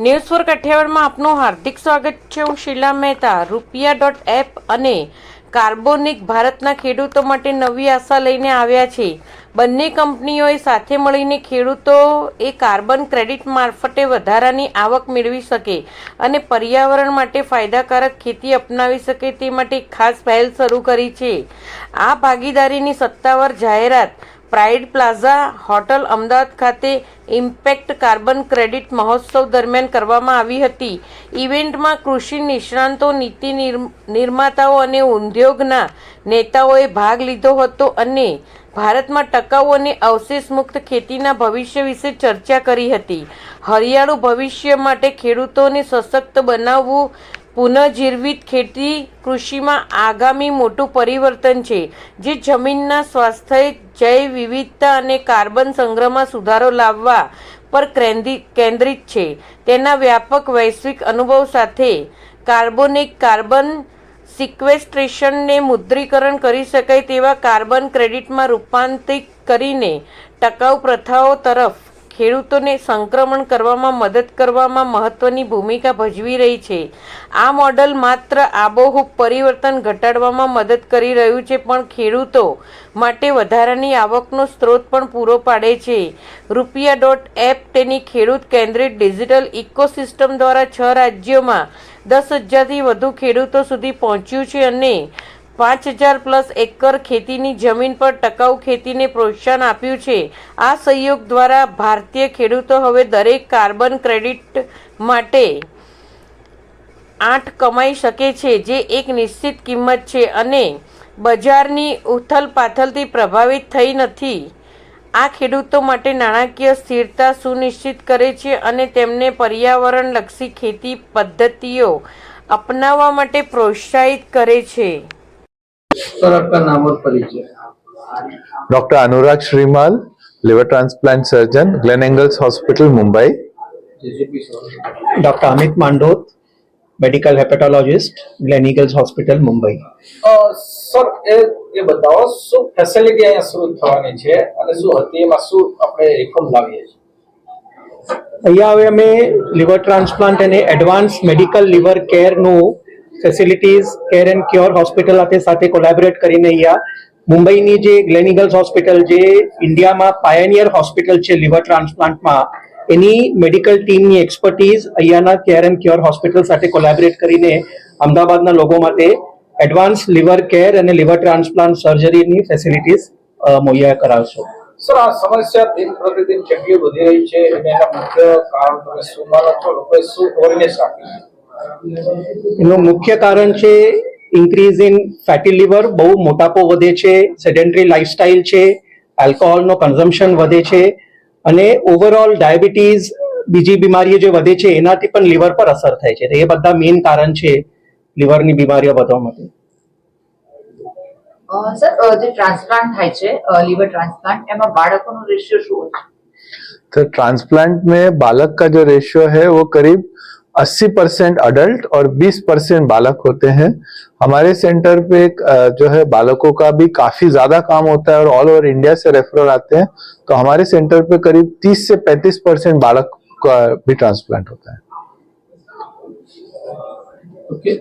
News for કઠિયાવાડમાં આપનું હાર્દિક સ્વાગત છે. હું શીલા મહેતા. રૂપિયા ડોટ એપ અને કાર્બોનિક ભારતના ખેડૂતો માટે નવી આશા લઈને આવ્યા છે. બંને કંપનીઓએ સાથે મળીને ખેડૂતો એ કાર્બન ક્રેડિટ મારફતે વધારાની આવક મેળવી શકે અને પર્યાવરણ માટે ફાયદાકારક ખેતી અપનાવી શકે તે માટે ખાસ પહેલ શરૂ કરી છે. આ ભાગીદારીની સત્તાવાર જાહેરાત પ્રાઇડ પ્લાઝા હોટલ અમદાવાદ ખાતે ઇમ્પેક્ટ કાર્બન ક્રેડિટ મહોત્સવ દરમિયાન કરવામાં આવી હતી. ઇવેન્ટમાં કૃષિ નિષ્ણાંતો, નીતિ નિર્મ- નિર્માતાઓ અને ઉદ્યોગના નેતાઓએ ભાગ લીધો હતો અને ભારતમાં ટકાઉ અને અવશેષ મુક્ત ખેતીના ભવિષ્ય વિશે ચર્ચા કરી હતી. હરિયાળું ભવિષ્ય માટે ખેડૂતોને સશક્ત બનાવવું પુનઃજીર્વિત ખેતી કૃષિમાં આગામી મોટું પરિવર્તન છે, જે જમીનના સ્વાસ્થ્ય જૈવ વિવિધતા અને કાર્બન સંગ્રહમાં સુધારો લાવવા પર કેન્દ્રી- કેન્દ્રિત છે. તેના વ્યાપક વૈશ્વિક અનુભવ સાથે કાર્બોનિક કાર્બન સિક્વેસ્ટ્રેશનને મુદ્રીકરણ કરી શકાય તેવા કાર્બન ક્રેડિટમાં રૂપાંતરિત કરીને ટકાઉ પ્રથાઓ તરફ ખેડૂતોને સંક્રમણ કરવામાં મદદ કરવામાં મહત્વની ભૂમિકા ભજવી રહી છે. આ મોડલ માત્ર આબોહૂબ પરિવર્તન ઘટાડવામાં મદદ કરી રહ્યું છે, પણ ખેડૂતો માટે વધારાની આવકનો સ્ત્રોત પણ પૂરો પાડે છે. રૂપિયા ડોટ એપ તેની ખેડૂત કેન્દ્રિત ડિજિટલ ઇકોસિસ્ટમ દ્વારા છ રાજ્યોમાં દસ હજારથી વધુ ખેડૂતો સુધી પહોંચ્યું છે અને પાંચ હજાર પ્લસ એકર ખેતીની જમીન પર ટકાઉ ખેતીને પ્રોત્સાહન આપ્યું છે. આ સહયોગ દ્વારા ભારતીય ખેડૂતો હવે દરેક કાર્બન ક્રેડિટ માટે આઠ કમાઈ શકે છે, જે એક નિશ્ચિત કિંમત છે અને બજારની ઉથલપાથલથી પ્રભાવિત થઈ નથી. આ ખેડૂતો માટે નાણાકીય સ્થિરતા સુનિશ્ચિત કરે છે અને તેમને પર્યાવરણલક્ષી ખેતી પદ્ધતિઓ અપનાવવા માટે પ્રોત્સાહિત કરે છે. सर आपका नाम और परिचय doctor Anurag Shrimal liver transplant surgeon Gleneagles hospital Mumbai JJP sir doctor Amit Mandot medical hepatologist Gleneagles hospital Mumbai sir એ એ બતાવો શું ફેસિલિટી અહીંયા શરૂ થવાની છે અને શું હતી એમાં શું આપણે રિફોર્મ લાવીએ છીએ અહીંયા હવે અમે લિવર ટ્રાન્સપ્લાન્ટ અને advance medical liver કેરનું facilities care and cure hospital સાથે કોલેબોરેટ કરીને અહીંયા મુંબઈની જે ગ્લેનિગલ્સ હોસ્પિટલ જે ઇન્ડિયામાં પાયનિયર હોસ્પિટલ છે લિવર ટ્રાન્સપ્લાન્ટમાં એની મેડિકલ ટીમની એક્સપર્ટીઝ અહીંયાના કેર એન્ડ ક્યોર હોસ્પિટલ સાથે કોલેબોરેટ કરીને અમદાવાદના લોકો માટે એડવાન્સ લિવર કેર અને લિવર ટ્રાન્સપ્લાન્ટ સર્જરીની ફેસિલિટીઝ મુહૈયા કરાવશો. સર, આ સમસ્યા દિન પ્રતિદિન કેટલી વધી રહી છે? અને એના મુખ્ય કારણ તમે શું માનો છો? લોકોએ શું અવેરનેસ રાખી એનું મુખ્ય કારણ છે ઇન્ક્રીઝ ઇન ફેટી લીવર બહુ મોટાપો વધે છે સેડેન્ટરી લાઇફસ્ટાઇલ છે આલ્કોહોલનો કન્ઝમ્પશન વધે છે અને ઓવરઓલ ડાયાબિટીઝ બીજી બીમારીઓ જે વધે છે એનાથી પણ લીવર પર અસર થાય છે તો એ બધા મેઇન કારણ છે લીવરની બીમારીઓ વધવા માટે અ, સર અ, જે ટ્રાન્સપ્લાન્ટ થાય છે લીવર ટ્રાન્સપ્લાન્ટ એમાં બાળકોનો રેશિયો શું હોય છે तो ट्रांसप्लांट में बालक का जो रेशियो है वो करीब 80 परसेंट अडल्ट और 20 परसेंट बालक होते हैं। हमारे सेंटर पे जो है बालकों का भी काफ़ी ज़्यादा काम होता है और ऑल ओवर इंडिया से रेफरल आते हैं तो हमारे सेंटर पे करीब 30 से 35 परसेंट बालक का भी ट्रांसप्लांट होता है। Okay,